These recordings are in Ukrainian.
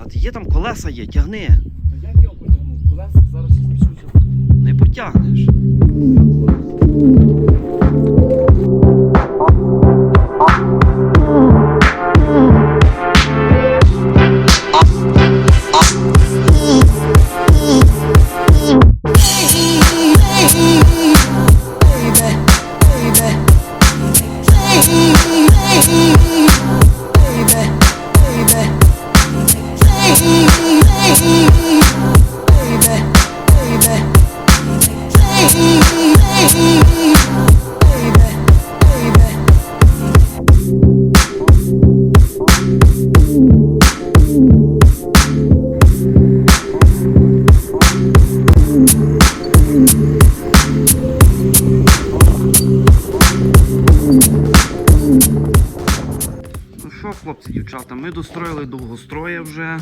Та ти є там колеса є, тягни. Та як його потягну? Колеса зараз ще спішуся. Не потягнеш. Хлопці, дівчата, ми достроїли довгостроє вже.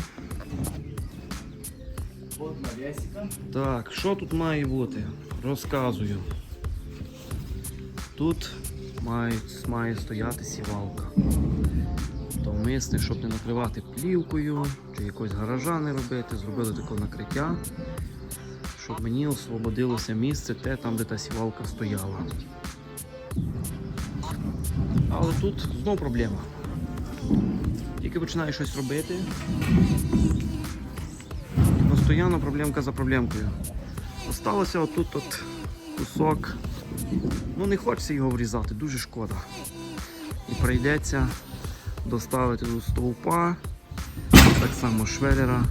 Так, що тут має бути? Розказую. Тут має, має стояти сівалка. Товмисне, щоб не накривати плівкою чи якось гаража не робити, зробили таке накриття, щоб мені освободилося місце те, там, де та сівалка стояла. Але тут знов проблема. Тільки починаю щось робити, Постоянно проблемка за проблемкою. Осталося отут от кусок. Ну не хочеться його врізати, дуже шкода. І прийдеться доставити до стовпа, так само швелера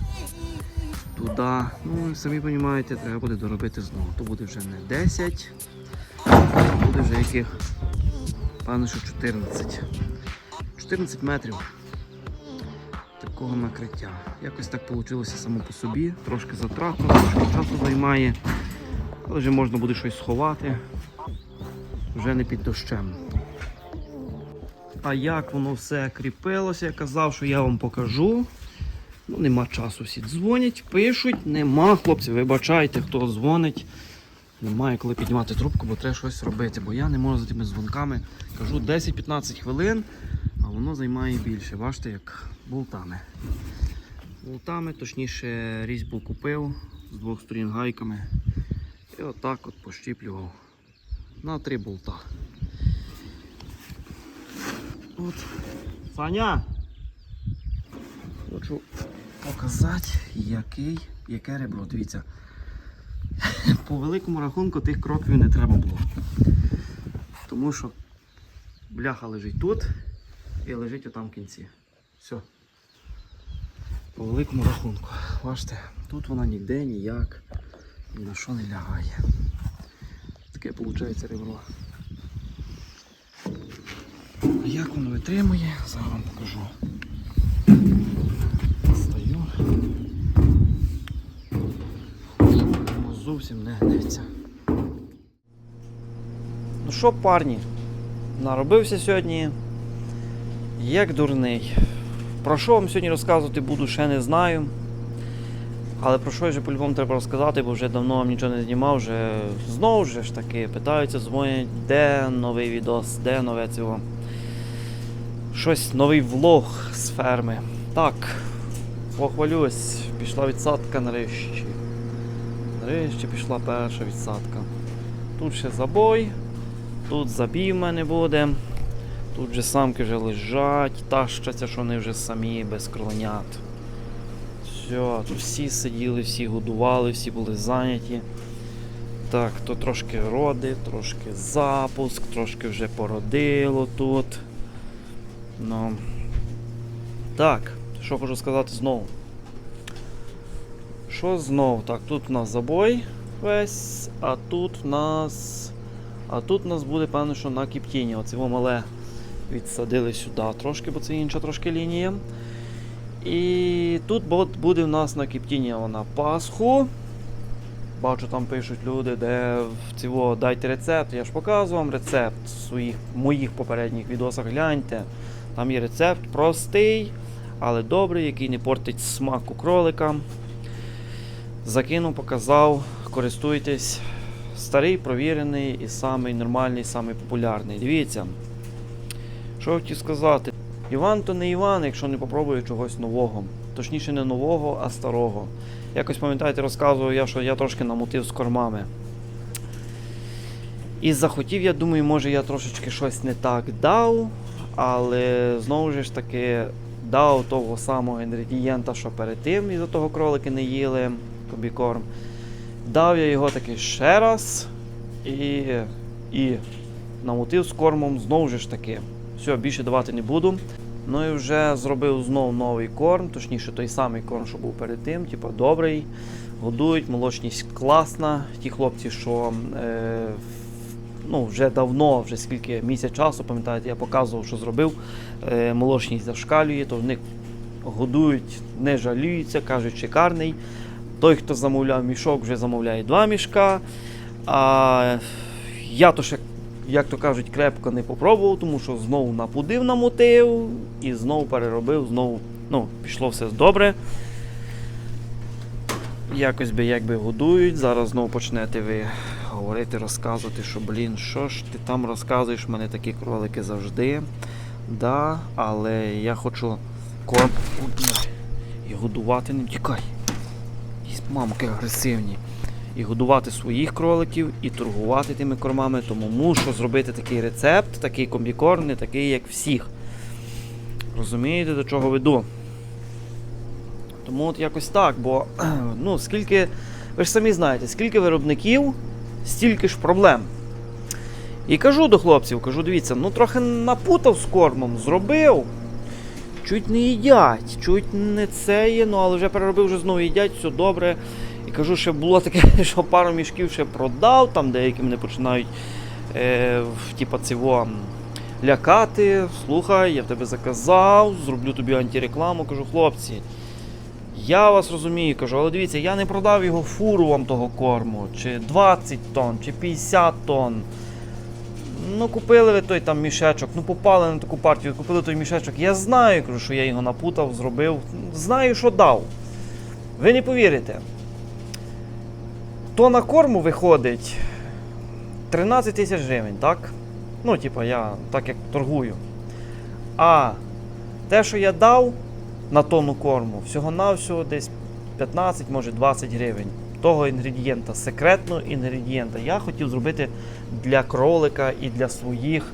туди. Ну, самі розумієте, треба буде доробити знову. То буде вже не 10, а буде вже яких, певно, що 14. 14 метрів такого накриття. Якось так вийшло само по собі, трошки затратно, трошки часу займає, але вже можна буде щось сховати, вже не під дощем. А як воно все кріпилося, я казав, що я вам покажу. Ну, нема часу. Всі дзвонять, пишуть, нема, хлопці, вибачайте, хто дзвонить. Немає коли піднімати трубку, бо треба щось робити. Бо я не можу за тими дзвонками. Кажу 10-15 хвилин, а воно займає більше. Бачите, як болтами. Болтами, точніше, різьбу купив з двох сторін гайками. І отак от пощіплював на три болта. От. Саня! Хочу показати, який, яке ребро. Дивіться. По великому рахунку тих кроків не треба було. Тому що бляха лежить тут і лежить отам в кінці. Все. По великому рахунку. Бачите, тут вона ніде ніяк ні на що не лягає. Таке виходить ребро. А як воно витримує, зараз вам покажу. Стою. Воно зовсім не гнеться. Ну що, парні, наробився сьогодні як дурний. Про що вам сьогодні розказувати буду, ще не знаю. Але про що я вже по-любому треба розказати, бо вже давно вам нічого не знімав, вже знову ж таки питаються, дзвонять, де новий відос, де нове цього. Щось, новий влог з ферми. Так, похвалюсь, пішла відсадка нарешті. Нарешті пішла перша відсадка. Тут ще забой, тут забій в мене буде. Тут же самки вже лежать, тащаться, що вони вже самі без кроленят. Все, тут всі сиділи, всі годували, всі були зайняті. Так, то трошки роди, трошки запуск, трошки вже породило тут. Ну. Так, що хочу сказати знову. Що знову? Так, тут у нас забой весь, а тут в нас. А тут у нас буде, певно, що на кіптіні. Оце мале відсадили сюди трошки, бо це інша трошки лінія. І тут буде в нас на кіптіні на Пасху. Бачу, там пишуть люди, де в цього дайте рецепт. Я ж показував вам рецепт в своїх моїх попередніх відосах. Гляньте. Там є рецепт простий, але добрий, який не портить смаку кролика. Закинув, показав, користуйтесь. Старий, провірений і самий нормальний, самий популярний. Дивіться. Що я сказати? Іван то не Іван, якщо не попробує чогось нового. Точніше, не нового, а старого. Якось пам'ятаєте, розказував я, що я трошки намутив з кормами. І захотів, я думаю, може я трошечки щось не так дав, але знову ж таки дав того самого інгредієнта, що перед тим, із-за того кролики не їли, комбікорм. Дав я його таки ще раз і, і намутив з кормом знову ж таки. Все, більше давати не буду. Ну і вже зробив знов новий корм, точніше той самий корм, що був перед тим, типу добрий. Годують, молочність класна. Ті хлопці, що е, ну, вже давно, вже скільки місяць часу, пам'ятаєте, я показував, що зробив. Е, молочність зашкалює, то вони годують, не жаліються, кажуть, шикарний. Той, хто замовляв мішок, вже замовляє два мішка. А я то ще, як то кажуть, крепко не попробував, тому що знову напудив, намотив і знову переробив, знову ну, пішло все добре. Якось би якби годують. Зараз знову почнете ви говорити, розказувати, що блін, що ж ти там розказуєш, в мене такі кролики завжди. Да, але я хочу корм і годувати не тікай. Мамки агресивні. І годувати своїх кроликів, і торгувати тими кормами, тому мушу зробити такий рецепт, такий комбікорм, не такий, як всіх. Розумієте, до чого веду? Тому от якось так, бо ну, скільки, ви ж самі знаєте, скільки виробників, стільки ж проблем. І кажу до хлопців, кажу, дивіться, ну трохи напутав з кормом, зробив. Чуть не їдять, чуть не це є, ну але вже переробив, вже знову їдять, все добре. І кажу, ще було таке, що пару мішків ще продав, там деякі мене починають е, типа цього лякати. Слухай, я в тебе заказав, зроблю тобі антирекламу. Кажу, хлопці, я вас розумію, кажу, але дивіться, я не продав його фуру вам того корму, чи 20 тонн, чи 50 тонн. Ну, купили ви той там мішечок, ну попали на таку партію, купили той мішечок. Я знаю, кажу, що я його напутав, зробив. Знаю, що дав. Ви не повірите. Тона корму виходить 13 тисяч гривень, так? Ну, типа, я так як торгую. А те, що я дав на тонну корму, всього-навсього десь 15, може 20 гривень. Того інгредієнта, секретного інгредієнта. Я хотів зробити для кролика і для своїх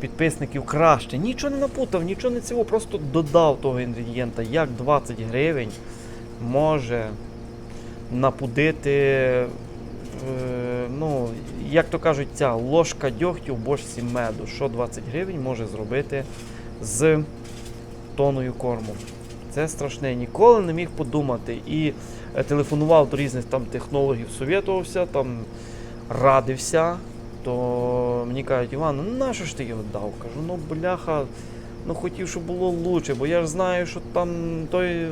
підписників краще. Нічого не напутав, нічого не цього, просто додав того інгредієнта. Як 20 гривень може напудити, е, ну, як то кажуть, ця ложка дьогтю в бочці меду. Що 20 гривень може зробити з тоною корму. Це страшне. Ніколи не міг подумати. І е, телефонував до різних там технологів, совєтувався, там радився. То мені кажуть, Іван, ну нащо ж ти його дав? Кажу, ну бляха, ну хотів, щоб було лучше, бо я ж знаю, що там той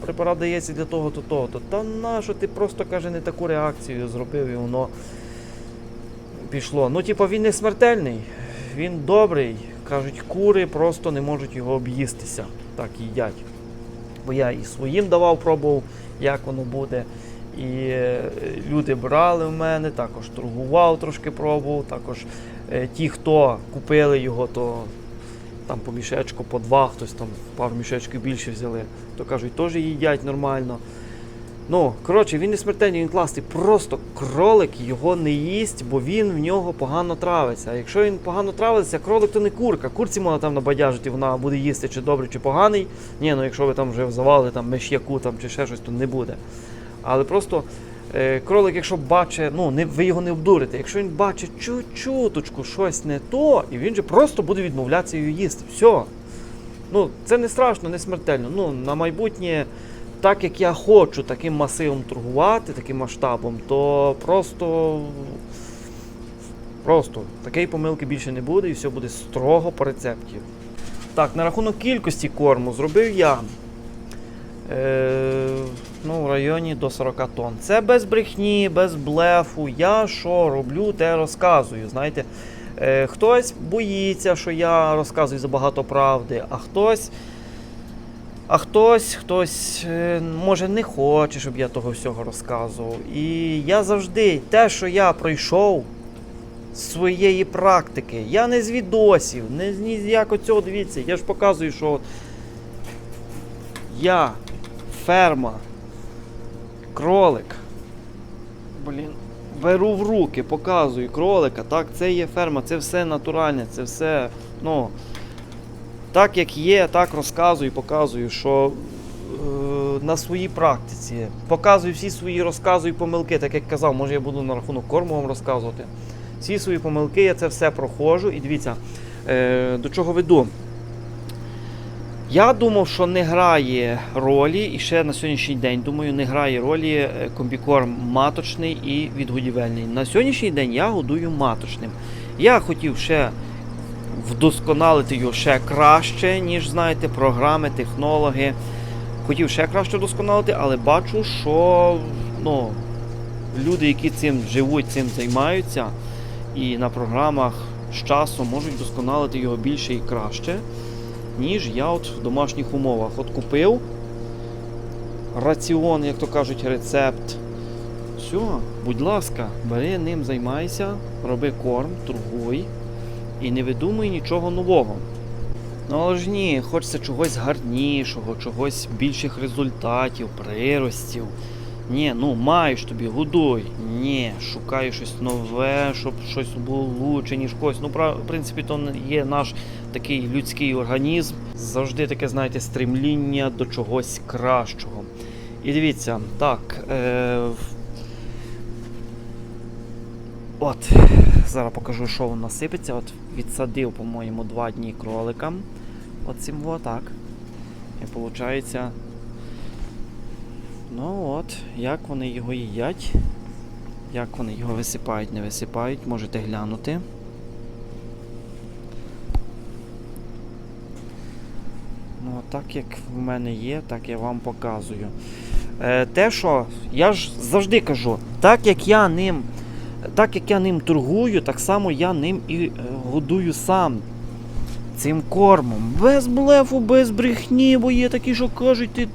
препарат дається для того, то того. То та нащо ти просто каже, не таку реакцію зробив і воно пішло. Ну, типу, він не смертельний, він добрий. Кажуть, кури просто не можуть його об'їстися. Так їдять. Бо я і своїм давав, пробував, як воно буде. І е, люди брали в мене, також торгував, трошки пробував. Також е, ті, хто купили його, то там по мішечку, по два, хтось там пару мішечків більше взяли, то кажуть, теж їдять нормально. Ну, коротше, він не смертельний, він класний. Просто кролик його не їсть, бо він в нього погано травиться. А якщо він погано травиться, кролик то не курка. Курці можна там набадяжити, вона буде їсти чи добрий, чи поганий. Ні, ну якщо ви там вже завали там миш'яку там, чи ще щось, то не буде. Але просто кролик, якщо бачить, ну не, ви його не обдурите. Якщо він бачить чуть-чуточку щось не то, і він же просто буде відмовлятися її їсти. Все. Ну, це не страшно, не смертельно. Ну, на майбутнє так як я хочу таким масивом торгувати, таким масштабом, то просто. Просто такої помилки більше не буде і все буде строго по рецепті. Так, на рахунок кількості корму зробив я е, ну, в районі до 40 тонн. Це без брехні, без блефу. Я що роблю, те розказую. Знаєте, е, хтось боїться, що я розказую забагато правди, а хтось. А хтось, хтось е, може не хоче, щоб я того всього розказував. І я завжди те, що я пройшов, з своєї практики. Я не з відосів, не з ні з оцього дивіться. Я ж показую, що я, ферма, кролик. Блін, беру в руки, показую кролика. Так, це є ферма, це все натуральне, це все, ну. Так як є, так розказую, показую, що е, на своїй практиці. Показую всі свої розказую помилки, так як казав, може я буду на рахунок корму вам розказувати. Всі свої помилки, я це все проходжу. І дивіться, е, до чого веду. Я думав, що не грає ролі, і ще на сьогоднішній день думаю, не грає ролі е, комбікорм маточний і відгодівельний. На сьогоднішній день я годую маточним. Я хотів ще вдосконалити його ще краще, ніж знаєте, програми, технологи. Хотів ще краще вдосконалити, але бачу, що ну, люди, які цим живуть, цим займаються, і на програмах з часом можуть вдосконалити його більше і краще, ніж я от в домашніх умовах. От купив раціон, як то кажуть, рецепт. Все, будь ласка, бери ним займайся, роби корм, торгуй і не видумуй нічого нового. Ну але ж ні, хочеться чогось гарнішого, чогось більших результатів, приростів. Ні, ну маєш тобі, годуй. Ні, шукай щось нове, щоб щось було лучше, ніж когось. Ну, в принципі, то є наш такий людський організм. Завжди таке, знаєте, стремління до чогось кращого. І дивіться, так. Е, От, зараз покажу, що воно сипеться. От відсадив, по-моєму, два дні кроликам. Во, так. І виходить. Ну от, як вони його їдять. Як вони його висипають, не висипають, можете глянути. Ну, так як в мене є, так я вам показую. Е, те, що я ж завжди кажу, так як я ним так як я ним торгую, так само я ним і е, годую сам цим кормом. Без блефу, без брехні, бо є такі, що кажуть, ти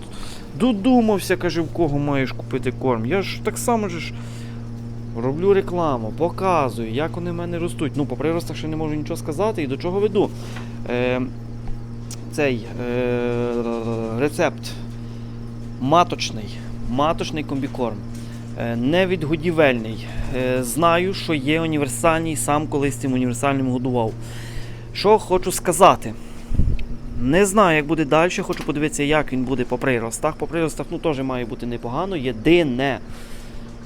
додумався, каже, в кого маєш купити корм. Я ж так само ж роблю рекламу, показую, як вони в мене ростуть. Ну, по приростах ще не можу нічого сказати і до чого веду. Е, цей е, рецепт маточний, маточний комбікорм. Е, Не відгодівельний. Е, Знаю, що є універсальний, сам колись цим універсальним годував. Що хочу сказати? Не знаю, як буде далі, хочу подивитися, як він буде по приростах. По приростах ну, теж має бути непогано. Єдине,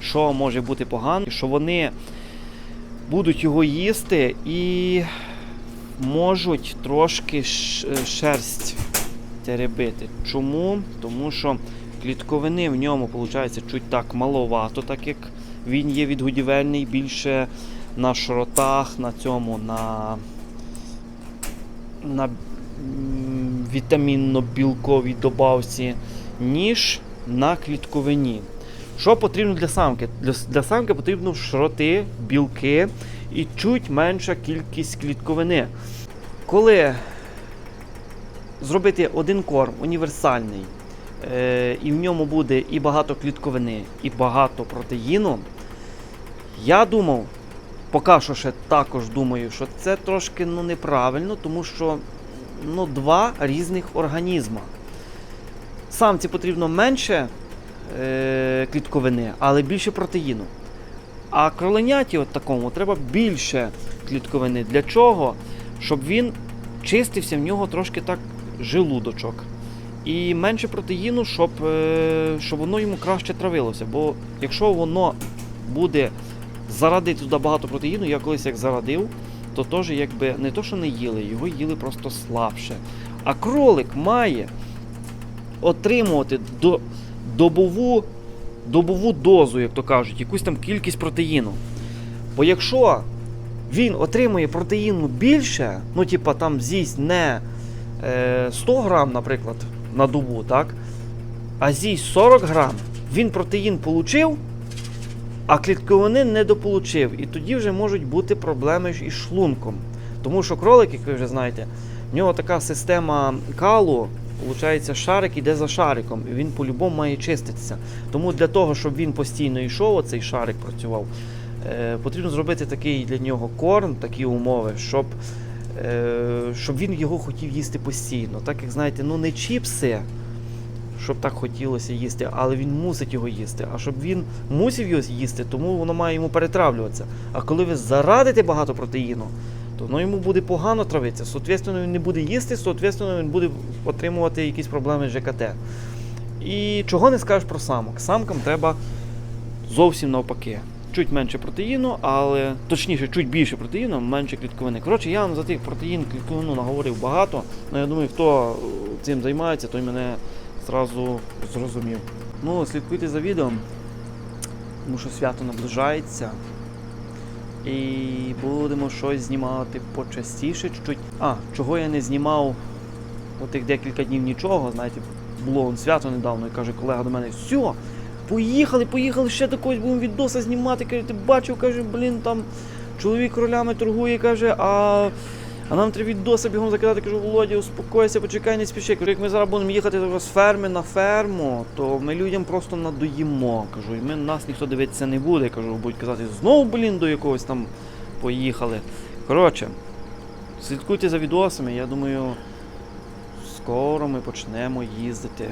що може бути погано, що вони будуть його їсти і можуть трошки шерсть теребити. Чому? Тому що клітковини в ньому, виходить, чуть так маловато, так як він є відгодівельний, більше на шротах, на цьому, на, на вітамінно-білковій добавці, ніж на клітковині. Що потрібно для самки? Для, для самки потрібно шроти, білки і чуть менша кількість клітковини. Коли зробити один корм універсальний, е, і в ньому буде і багато клітковини, і багато протеїну, я думав, поки що ще також думаю, що це трошки ну, неправильно, тому що ну, два різних організма. Самці потрібно менше е, клітковини, але більше протеїну. А кроленяті от такому треба більше клітковини. Для чого? Щоб він чистився в нього трошки так желудочок. І менше протеїну, щоб, е, щоб воно йому краще травилося. Бо якщо воно буде зарадити туди багато протеїну, я колись як зарадив, то теж якби не то, що не їли, його їли просто слабше. А кролик має отримувати до, добову, добову дозу, як то кажуть, якусь там кількість протеїну. Бо якщо він отримує протеїну більше, ну, типа там з'їсть не е, 100 грам, наприклад, на добу, так? А з'їсть 40 грам, він протеїн получив, а клітковини не дополучив. І тоді вже можуть бути проблеми із шлунком. Тому що кролик, як ви вже знаєте, в нього така система калу, виходить, шарик іде за шариком, і він по-любому має чиститися. Тому для того, щоб він постійно йшов, оцей шарик працював, Е, потрібно зробити такий для нього корм, такі умови, щоб, е, щоб він його хотів їсти постійно. Так як знаєте, ну не чіпси, щоб так хотілося їсти, але він мусить його їсти. А щоб він мусив його їсти, тому воно має йому перетравлюватися. А коли ви зарадите багато протеїну, то воно йому буде погано травитися. Соответственно, він не буде їсти, соответственно, він буде отримувати якісь проблеми з ЖКТ. І чого не скажеш про самок? Самкам треба зовсім навпаки. Чуть менше протеїну, але точніше, чуть більше протеїну, менше клітковини. Коротше, я вам за тих протеїн клітковину наговорив багато. але я думаю, хто е, цим займається, той мене зразу зрозумів. Ну, слідкуйте за відео, тому що свято наближається. І будемо щось знімати почастіше. А, чого я не знімав отих декілька днів нічого, знаєте, було он свято недавно, і каже колега до мене, все, поїхали, поїхали, ще до когось будемо відоси знімати. Каже, ти бачив, каже, блін, там чоловік ролями торгує, каже, а. А нам треба відоси бігом закидати, кажу, Володя, успокойся, почекай, не спіши. Кажу, як ми зараз будемо їхати з ферми на ферму, то ми людям просто надоїмо. Кажу, і ми нас ніхто дивитися не буде. Кажу, будуть казати, знову, блін, до якогось там поїхали. Коротше, слідкуйте за відосами, я думаю, скоро ми почнемо їздити.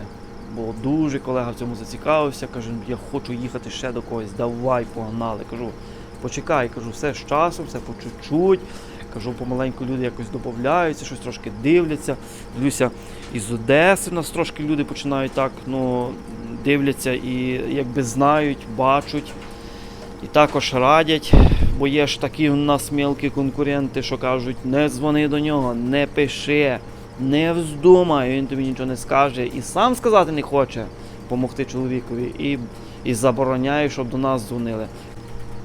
Бо дуже колега в цьому зацікавився, каже, я хочу їхати ще до когось, давай, погнали. Кажу, почекай, кажу, все з часом, все по чуть-чуть. Кажу, помаленьку люди якось додаються, щось трошки дивляться. Дивлюся, із Одеси нас трошки люди починають так, ну, дивляться і якби знають, бачать. І також радять, бо є ж такі у нас мілкі конкуренти, що кажуть, не дзвони до нього, не пиши, не вздумай, він тобі нічого не скаже. І сам сказати не хоче допомогти чоловікові, і, і забороняє, щоб до нас дзвонили.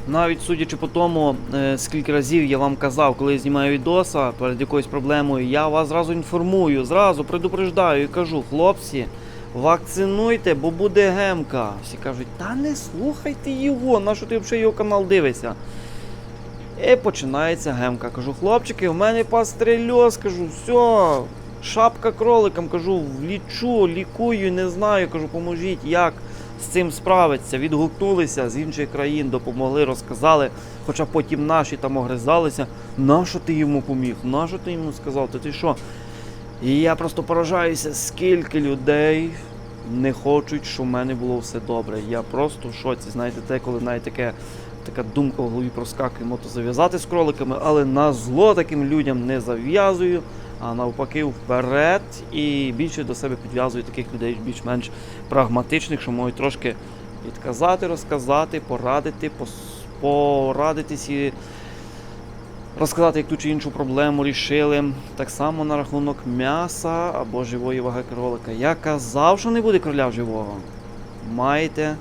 Навіть судячи по тому, е, скільки разів я вам казав, коли я знімаю відоса перед якоюсь проблемою, я вас зразу інформую, зразу предупреждаю і кажу, хлопці, вакцинуйте, бо буде гемка. Всі кажуть, та не слухайте його, на що ти взагалі його канал дивишся? І починається гемка. Кажу, хлопчики, в мене пастрельоз, кажу, все, шапка кроликам, кажу, лічу, лікую, не знаю, кажу, поможіть, як з цим справиться. Відгукнулися з інших країн, допомогли, розказали. Хоча потім наші там огризалися. Нащо ти йому поміг? Нащо ти йому сказав? Та ти що? І я просто поражаюся, скільки людей не хочуть, щоб в мене було все добре. Я просто в шоці. Знаєте, те, коли навіть таке, така думка в голові проскакує, мото зав'язати з кроликами, але на зло таким людям не зав'язую, а навпаки вперед і більше до себе підв'язую таких людей більш-менш прагматичних, що можуть трошки підказати, розказати, порадити, порадитись і розказати, як ту чи іншу проблему рішили. Так само на рахунок м'яса або живої ваги кролика. Я казав, що не буде кроля живого. Маєте.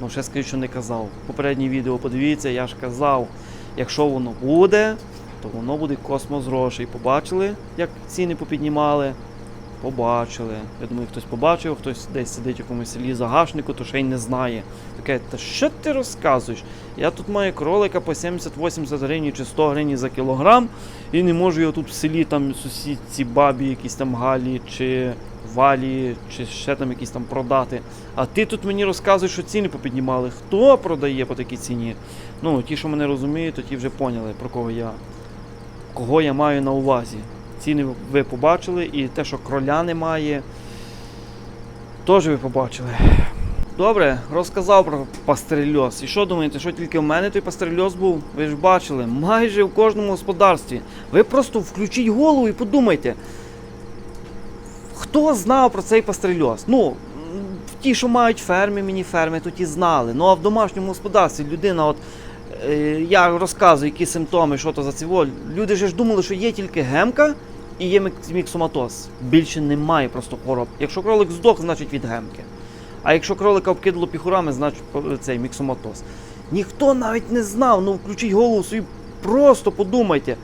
Ну, ще скажу, що не казав. Попереднє відео подивіться, я ж казав, якщо воно буде, то воно буде космос грошей. Побачили, як ціни попіднімали? Побачили. Я думаю, хтось побачив, хтось десь сидить в якомусь селі загашнику, то ще й не знає. Таке, та що ти розказуєш? Я тут маю кролика по 70-80 гривень чи 100 гривень за кілограм, і не можу його тут в селі там сусідці, бабі, якісь там Галі чи Валі, чи ще там якісь там продати. А ти тут мені розказуєш, що ціни попіднімали. Хто продає по такій ціні? Ну, ті, що мене розуміють, то ті вже поняли, про кого я. Кого я маю на увазі. Ціни ви побачили, і те, що кроля немає, теж ви побачили. Добре, розказав про пастерельоз. І що думаєте, що тільки в мене той пастерельоз був? Ви ж бачили, майже в кожному господарстві. Ви просто включіть голову і подумайте, хто знав про цей пастерельоз? Ну, ті, що мають ферми, міні-ферми, то ті знали. Ну а в домашньому господарстві людина, от я розказую, які симптоми, що то за цього. Люди ж думали, що є тільки гемка і є міксоматоз. Більше немає просто хвороб. Якщо кролик здох, значить від гемки. А якщо кролика обкидало піхурами, значить цей міксоматоз. Ніхто навіть не знав, ну включіть голову свою, просто подумайте,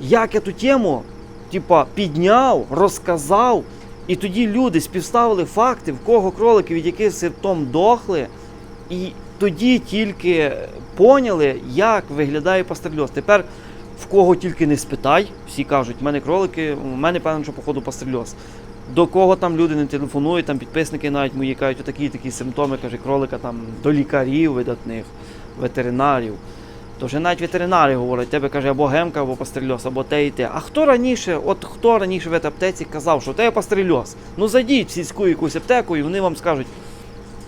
як я ту тему типа, підняв, розказав, і тоді люди співставили факти, в кого кролики від яких симптом дохли, і тоді тільки поняли, як виглядає пастерльоз. Тепер в кого тільки не спитай, всі кажуть, в мене кролики, у мене певно, що походу пастерльоз. До кого там люди не телефонують, там підписники навіть мої кажуть, отакі такі симптоми, каже, кролика там до лікарів видатних, ветеринарів. То вже навіть ветеринари говорять, тебе каже або гемка, або пастрельоз, або те і те. А хто раніше, от хто раніше в аптеці казав, що в тебе? Ну зайдіть в сільську якусь аптеку і вони вам скажуть,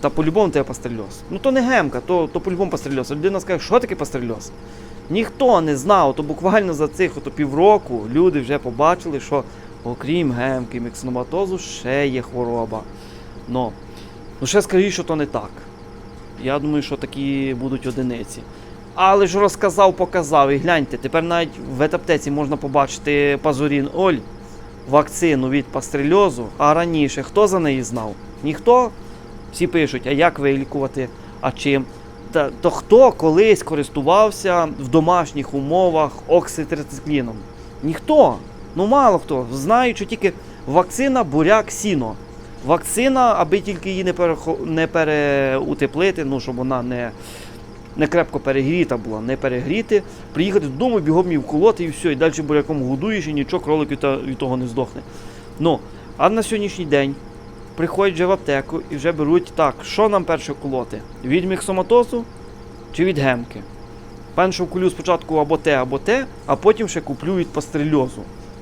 та по-любому тебе пастрельоз. Ну то не гемка, то, то по-любому пастрельоз. Людина скаже, що таке пастрельоз? Ніхто не знав, то буквально за цих ото півроку люди вже побачили, що окрім гемки, міксономатозу, ще є хвороба. Ну, ну ще скажіть, що то не так. Я думаю, що такі будуть одиниці. Але ж розказав, показав. І гляньте, тепер навіть в ветаптеці можна побачити пазурін Оль, вакцину від пастрельозу. А раніше хто за неї знав? Ніхто? Всі пишуть, а як вилікувати, а чим? Та, то хто колись користувався в домашніх умовах окситрицикliном? Ніхто. Ну мало хто. Знають, що тільки вакцина буряк сіно. Вакцина, аби тільки її не, перехо- не переутеплити, ну щоб вона не, не крепко перегріта була, не перегріти, приїхати додому, бігом її вколоти і все, і далі буряком годуєш, і нічого кролик від того не здохне. Ну, а на сьогоднішній день приходять вже в аптеку і вже беруть так, що нам перше колоти? Від міксоматозу чи від гемки? Першу кулю спочатку або те, або те, а потім ще куплю від пастрельозу.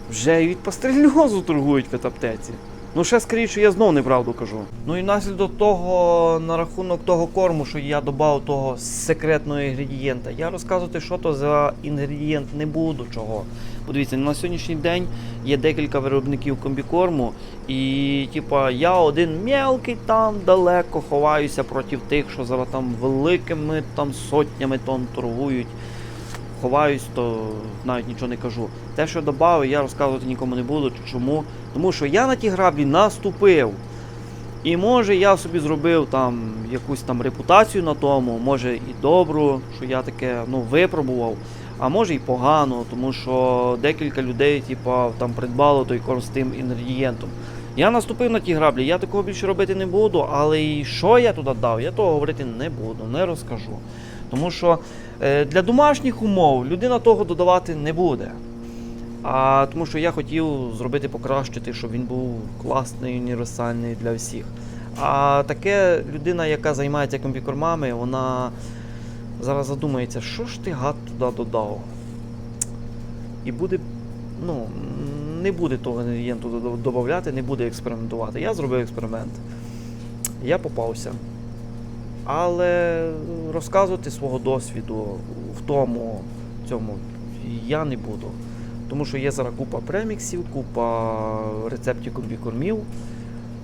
Вже і від пастрельозу торгують в аптеці. Ну, ще скоріше, я знов неправду кажу. Ну і наслідок того, на рахунок того корму, що я додав того секретного інгредієнта, я розказувати, що то за інгредієнт не буду чого. Подивіться, на сьогоднішній день є декілька виробників комбікорму, і типа я один мелкий там далеко ховаюся проти тих, що зараз там великими там сотнями тонн торгують. Ховаюсь, то навіть нічого не кажу. Те, що додав, я розказувати нікому не буду. Чому? Тому що я на ті граблі наступив. І може я собі зробив там якусь там репутацію на тому, може і добру, що я таке ну, випробував, а може і погано, тому що декілька людей типа, там придбало той корм з тим інгредієнтом. Я наступив на ті граблі, я такого більше робити не буду, але і що я туди дав, я того говорити не буду, не розкажу. Тому що е, для домашніх умов людина того додавати не буде. А тому що я хотів зробити покращити, щоб він був класний, універсальний для всіх. А таке людина, яка займається комбікормами, вона зараз задумається, що ж ти гад туди додав. І буде, ну, не буде того інгредієнту додати, не буде експериментувати. Я зробив експеримент. Я попався. Але розказувати свого досвіду в тому цьому я не буду. Тому що є зараз купа преміксів, купа рецептів комбікормів.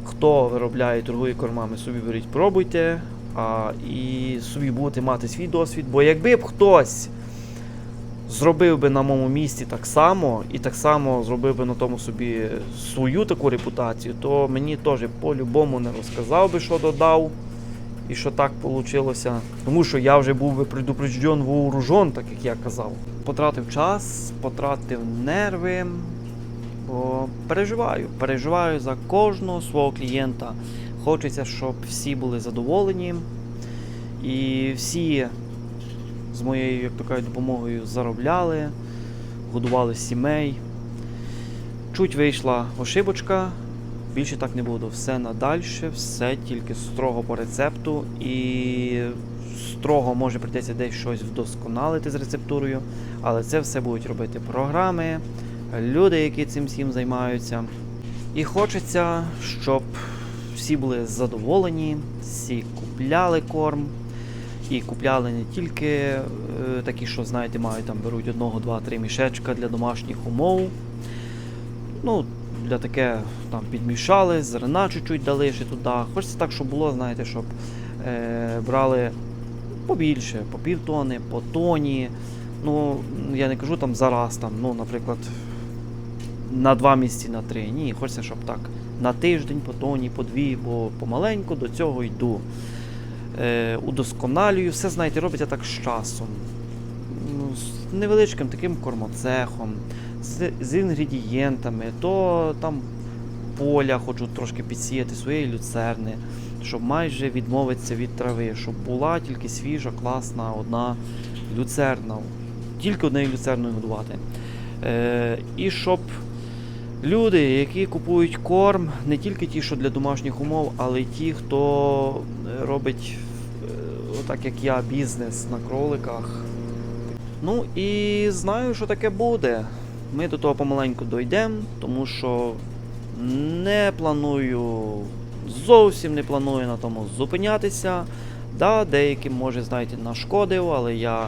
Хто виробляє торгує кормами, собі беріть, пробуйте. А, і собі будете мати свій досвід. Бо якби б хтось зробив би на моєму місці так само, і так само зробив би на тому собі свою таку репутацію, то мені теж по-любому не розказав би, що додав. І що так вийшло. Тому що я вже був би предупрежден, вооружен, так як я казав. Потратив час, потратив нерви, бо переживаю. Переживаю за кожного свого клієнта. Хочеться, щоб всі були задоволені. І всі з моєю, як то кажуть, допомогою заробляли, годували сімей. Чуть вийшла ошибочка, більше так не буду. Все надальше, все тільки строго по рецепту і строго може прийдеться десь щось вдосконалити з рецептурою, але це все будуть робити програми, люди, які цим всім займаються. І хочеться, щоб всі були задоволені, всі купляли корм. І купляли не тільки е, такі, що, знаєте, мають там беруть одного, два, три мішечка для домашніх умов. Ну, для таке там підмішали, зерна чуть-чуть дали ще туди. Хочеться так, щоб було, знаєте, щоб е, брали побільше, по півтони, по тоні. Ну, я не кажу там зараз, там, ну, наприклад, на два місяці, на три. Ні, хочеться, щоб так. На тиждень, по тоні, по дві, бо помаленьку до цього йду. Е, удосконалюю, все, знаєте, робиться так з часом. Ну, з невеличким таким кормоцехом, з, з інгредієнтами, то там поля хочу трошки підсіяти своєї люцерни, щоб майже відмовитися від трави, щоб була тільки свіжа, класна одна люцерна. Тільки однією люцерною годувати. Е, і щоб Люди, які купують корм, не тільки ті, що для домашніх умов, але й ті, хто робить, е, отак як я, бізнес на кроликах. Ну і знаю, що таке буде. Ми до того помаленьку дійдемо, тому що не планую, зовсім не планую на тому зупинятися. Да, деяким, може, знаєте, нашкодив, але я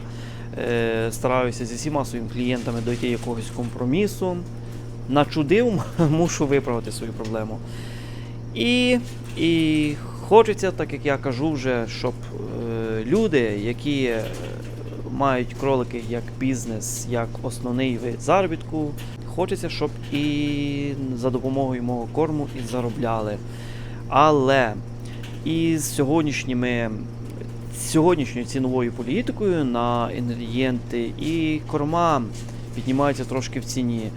е, стараюся зі всіма своїми клієнтами дойти якогось компромісу. Начудив, мушу виправити свою проблему. І, і хочеться, так як я кажу вже, щоб е, люди, які е, мають кролики як бізнес, як основний вид заробітку, хочеться, щоб і за допомогою мого корму і заробляли. Але із сьогоднішніми сьогоднішньою ціновою політикою на інгредієнти і корма піднімаються трошки в ціні.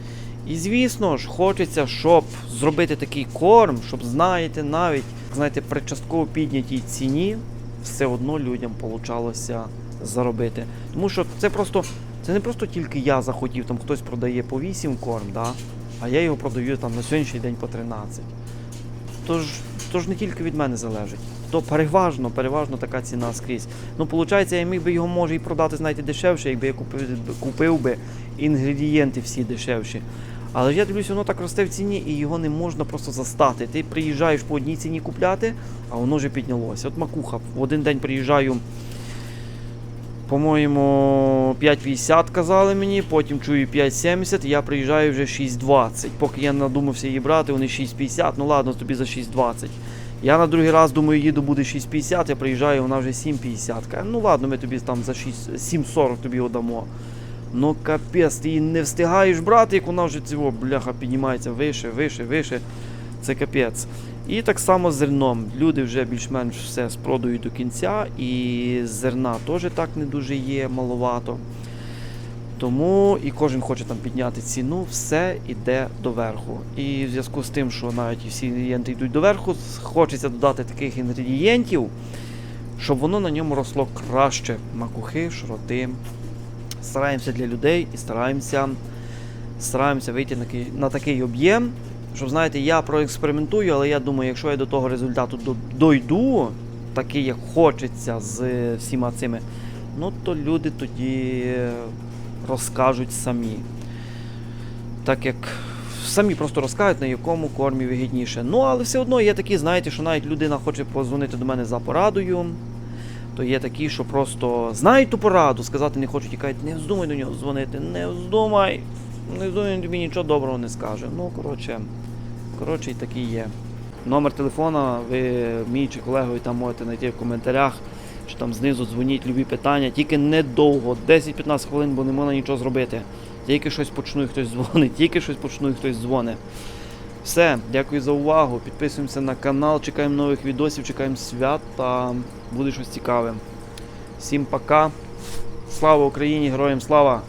І звісно ж, хочеться, щоб зробити такий корм, щоб знаєте, навіть знаєте, при частково піднятій ціні все одно людям получалося заробити. Тому що це просто це не просто тільки я захотів, там хтось продає по 8 корм, да? а я його продаю там на сьогоднішній день по 13. Тож, тож не тільки від мене залежить. То переважно, переважно така ціна скрізь. Ну, виходить, я міг би його може і продати, знаєте, дешевше, якби я купив, купив би інгредієнти всі дешевші. Але ж я дивлюся, воно так росте в ціні і його не можна просто застати. Ти приїжджаєш по одній ціні купляти, а воно вже піднялося. От макуха. В один день приїжджаю, по-моєму, 5,50 казали мені, потім чую 5,70, я приїжджаю вже 6,20. Поки я надумався її брати, вони 6,50, ну ладно, тобі за 6,20. Я на другий раз думаю, їду буде 6,50, я приїжджаю, вона вже 7,50. Каже, Ну ладно, ми тобі там за 6, 7,40 тобі його дамо. Ну капець, ти її не встигаєш брати, як вона вже цього бляха піднімається вище, вище, вище. Це капець. І так само з зерном. Люди вже більш-менш все спродають до кінця, і зерна теж так не дуже є, маловато. Тому і кожен хоче там підняти ціну, все йде доверху. І в зв'язку з тим, що навіть всі інгредієнти йдуть доверху, хочеться додати таких інгредієнтів, щоб воно на ньому росло краще. Макухи, шроти. Стараємося для людей і стараємося, стараємося вийти на, ки- на такий об'єм. Щоб знаєте, я проекспериментую, але я думаю, якщо я до того результату до- дойду, такий як хочеться з всіма цими, ну то люди тоді розкажуть самі. Так як самі просто розкажуть, на якому кормі вигідніше. Ну, але все одно є такі, знаєте, що навіть людина хоче позвонити до мене за порадою. То є такі, що просто знають ту пораду, сказати не хочуть і кажуть, не вздумай до нього дзвонити, не вздумай, не він тобі нічого доброго не скаже. Ну, коротше, коротше, і такі є. Номер телефона, ви мій чи колегою там можете знайти в коментарях, чи там знизу дзвоніть любі питання, тільки недовго, 10-15 хвилин, бо не можна нічого зробити. Тільки щось почну і хтось дзвонить, тільки щось почну і хтось дзвонить. Все, дякую за увагу. Підписуємося на канал, чекаємо нових відосів, чекаємо свят та буде щось цікаве. Всім пока. Слава Україні, героям слава!